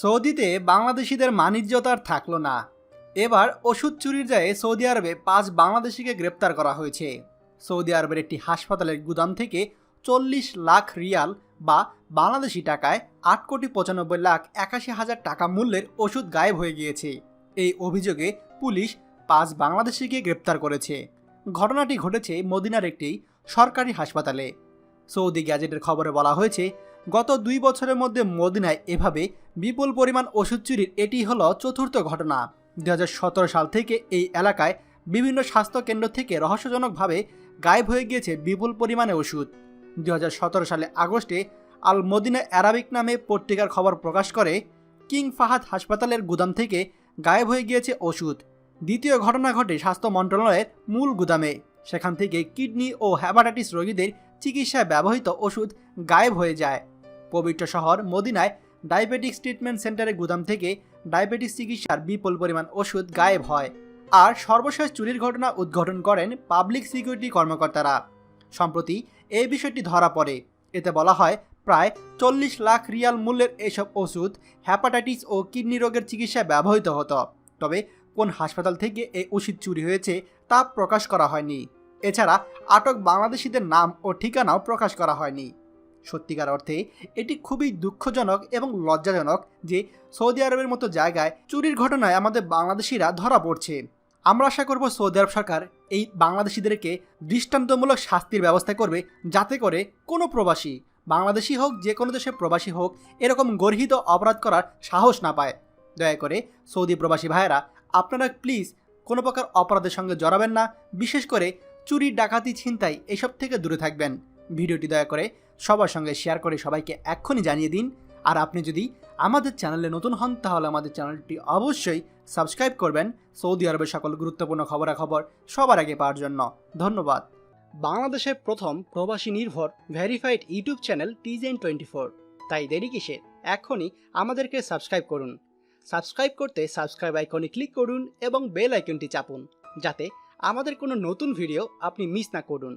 সৌদিতে বাংলাদেশিদের মানিজ্যতা আর থাকল না। এবার ওষুধ চুরির দায়ে সৌদি আরবে পাঁচ বাংলাদেশিকে গ্রেপ্তার করা হয়েছে। সৌদি আরবের একটি হাসপাতালের গুদাম থেকে চল্লিশ লাখ রিয়াল বা বাংলাদেশি টাকায় আট কোটি পঁচানব্বই লাখ একাশি হাজার টাকা মূল্যের ওষুধ গায়েব হয়ে গিয়েছে। এই অভিযোগে পুলিশ পাঁচ বাংলাদেশিকে গ্রেপ্তার করেছে। ঘটনাটি ঘটেছে মদিনার একটি সরকারি হাসপাতালে। সৌদি গ্যাজেটের খবরে বলা হয়েছে গত দুই বছরের মধ্যে মদিনায় এভাবে বিপুল পরিমাণ ওষুধ চুরির এটি হলো চতুর্থ ঘটনা। দু হাজার সতেরো সাল থেকে এই এলাকায় বিভিন্ন স্বাস্থ্য কেন্দ্র থেকে রহস্যজনকভাবে গায়েব হয়ে গিয়েছে বিপুল পরিমাণে ওষুধ। দু হাজার সতেরো সালে আগস্টে আল মদিনা অ্যারাবিক নামে পত্রিকার খবর প্রকাশ করে, কিং ফাহাদ হাসপাতালের গুদাম থেকে গায়েব হয়ে গিয়েছে ওষুধ। দ্বিতীয় ঘটনা ঘটে স্বাস্থ্য মন্ত্রণালয়ের মূল গুদামে। সেখান থেকে কিডনি ও হ্যাপাটাইটিস রোগীদের চিকিৎসায় ব্যবহৃত ওষুধ গায়েব হয়ে যায়। পবিত্র শহর মদিনায় ডায়াবেটিক্স ট্রিটমেন্ট সেন্টারের গুদাম থেকে ডায়াবেটিস চিকিৎসার বিপুল পরিমাণ ওষুধ গায়েব হয়। আর সর্বশেষ চুরির ঘটনা উদ্ঘাটন করেন পাবলিক সিকিউরিটি কর্মকর্তারা। সম্প্রতি এই বিষয়টি ধরা পড়ে। এতে বলা হয়, প্রায় চল্লিশ লাখ রিয়াল মূল্যের এসব ওষুধ হ্যাপাটাইটিস ও কিডনি রোগের চিকিৎসায় ব্যবহৃত হতো। তবে কোন হাসপাতাল থেকে এই ওষুধ চুরি হয়েছে তা প্রকাশ করা হয়নি। এছাড়া আটক বাংলাদেশিদের নাম ও ঠিকানাও প্রকাশ করা হয়নি। সত্যিকার অর্থে এটি খুবই দুঃখজনক এবং লজ্জাজনক যে সৌদি আরবের মতো জায়গায় চুরির ঘটনায় আমাদের বাংলাদেশিরা ধরা পড়ছে। আমরা আশা করব সৌদি আরব সরকার এই বাংলাদেশিদেরকে দৃষ্টান্তমূলক শাস্তির ব্যবস্থা করবে যাতে করে কোনো প্রবাসী, বাংলাদেশি হোক, যে কোনো দেশের প্রবাসী হোক, এরকম গর্হিত অপরাধ করার সাহস না পায়। দয়া করে সৌদি প্রবাসী ভাইয়েরা, আপনারা প্লিজ কোনো প্রকার অপরাধের সঙ্গে জড়াবেন না। বিশেষ করে চুরি ডাকাতি ছিনতাই এসব থেকে দূরে থাকবেন। ভিডিওটি দয়া করে সবার সঙ্গে শেয়ার করে সবাইকে এক্ষুনি জানিয়ে দিন। আর আপনি যদি আমাদের চ্যানেলে নতুন হন, তাহলে আমাদের চ্যানেলটি অবশ্যই সাবস্ক্রাইব করবেন। সৌদি আরবের সকল গুরুত্বপূর্ণ খবরাখবর সবার আগে পাওয়ার জন্য ধন্যবাদ। বাংলাদেশের প্রথম প্রবাসী নির্ভর ভেরিফাইড ইউটিউব চ্যানেল টিজেন টোয়েন্টি ফোর। তাই দেরি কিসের এখনই আমাদেরকে সাবস্ক্রাইব করুন। সাবস্ক্রাইব করতে সাবস্ক্রাইব আইকনে ক্লিক করুন এবং বেল আইকনটি চাপুন, যাতে আমাদের কোনো নতুন ভিডিও আপনি মিস না করুন।